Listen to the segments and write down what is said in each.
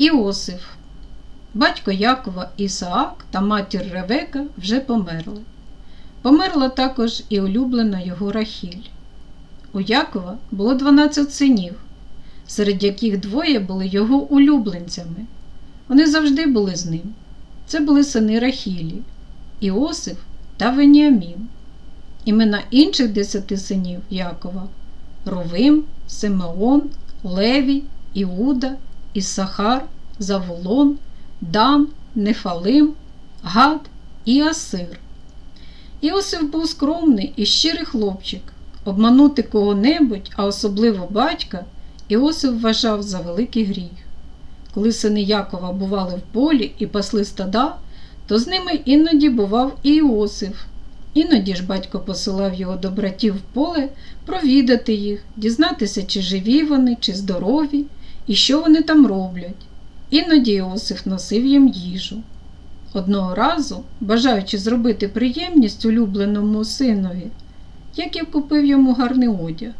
Іосиф. Батько Якова Ісаак та матір Ревека вже померли. Померла також і улюблена його Рахіль. У Якова було 12 синів, серед яких двоє були його улюбленцями. Вони завжди були з ним. Це були сини Рахілі, Іосиф та Веніамін. Імена інших десяти синів Якова Ровим, Симеон, Левій, Іуда, Ісахар, Заволон, Дан, Нефалим, Гад і Асир. Іосиф був скромний і щирий хлопчик. Обманути кого-небудь, а особливо батька, Іосиф вважав за великий гріх. Коли сини Якова бували в полі і пасли стада, то з ними іноді бував і Іосиф. Іноді ж батько посилав його до братів в поле провідати їх, дізнатися, чи живі вони, чи здорові, і що вони там роблять. Іноді Іосиф носив їм їжу. Одного разу, бажаючи зробити приємність улюбленому синові, Яків купив йому гарний одяг.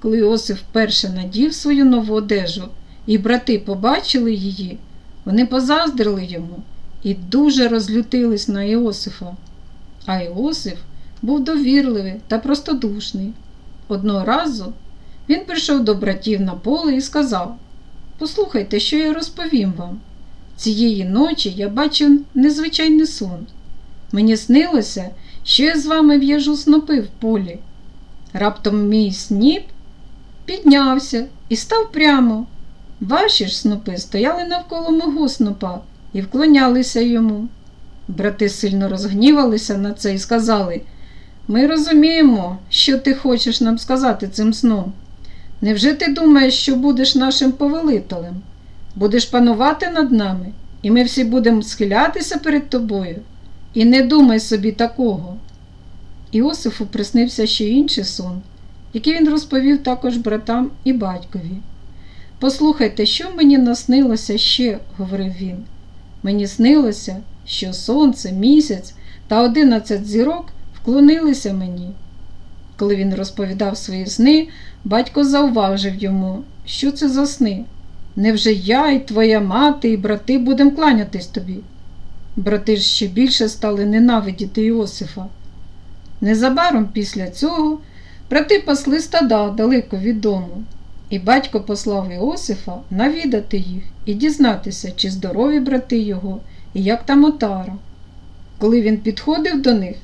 Коли Іосиф вперше надів свою нову одежу, і брати побачили її, вони позаздрили йому і дуже розлютились на Іосифа. А Іосиф був довірливий та простодушний. Одного разу він прийшов до братів на поле і сказав: Послухайте, що я розповім вам. Цієї ночі я бачив незвичайний сон. Мені снилося, що я з вами в'яжу снопи в полі. Раптом мій сніп піднявся і став прямо. Ваші ж снопи стояли навколо мого снопа і вклонялися йому. Брати сильно розгнівалися на це і сказали Ми розуміємо, що ти хочеш нам сказати цим сном. Невже ти думаєш, що будеш нашим повелителем? Будеш панувати над нами, і ми всі будемо схилятися перед тобою? І не думай собі такого. Іосифу приснився ще інший сон, який він розповів також братам і батькові. Послухайте, що мені наснилося ще, говорив він. Мені снилося, що сонце, місяць та одинадцять зірок вклонилися мені. Коли він розповідав свої сни, батько зауважив йому, що це за сни. Невже я і твоя мати, і брати будемо кланятись тобі? Брати ж ще більше стали ненавидіти Іосифа. Незабаром після цього брати пасли стада далеко від дому, і батько послав Іосифа навідати їх і дізнатися, чи здорові брати його і як там отара. Коли він підходив до них,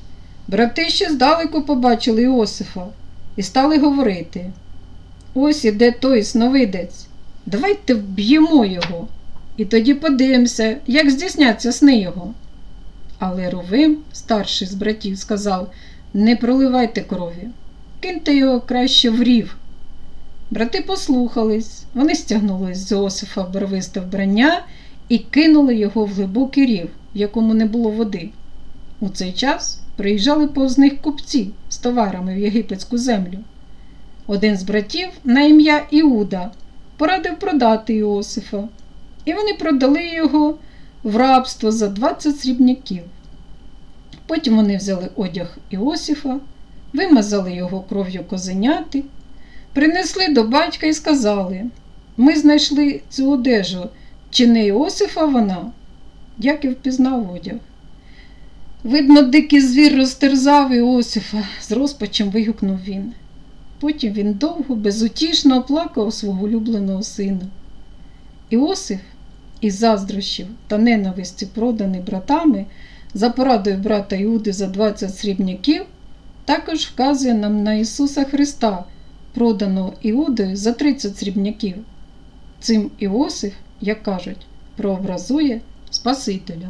брати ще здалеку побачили Іосифа і стали говорити: Ось іде той сновидець, давайте вб'ємо його, і тоді подивимося, як здійсняться сни його. Але Рувим, старший з братів, сказав Не проливайте крові, киньте його краще в рів. Брати послухались, вони стягнули з Іосифа барвисте вбрання і кинули його в глибокий рів, якому не було води. У цей час приїжджали повз них купці з товарами в єгипетську землю. Один з братів на ім'я Іуда порадив продати Іосифа, і вони продали його в рабство за 20 срібняків. Потім вони взяли одяг Іосифа, вимазали його кров'ю козеняти, принесли до батька і сказали: Ми знайшли цю одежу, чи не Іосифа вона? Яків впізнав одяг. Видно, дикий звір розтерзав Іосифа, з розпачем вигукнув він. Потім він довго, безутішно оплакав свого улюбленого сина. Іосиф із заздрощів та ненависті, проданий братами, за порадою брата Іуди за 20 срібняків, також вказує нам на Ісуса Христа, проданого Іудою за 30 срібняків. Цим Іосиф, як кажуть, прообразує Спасителя.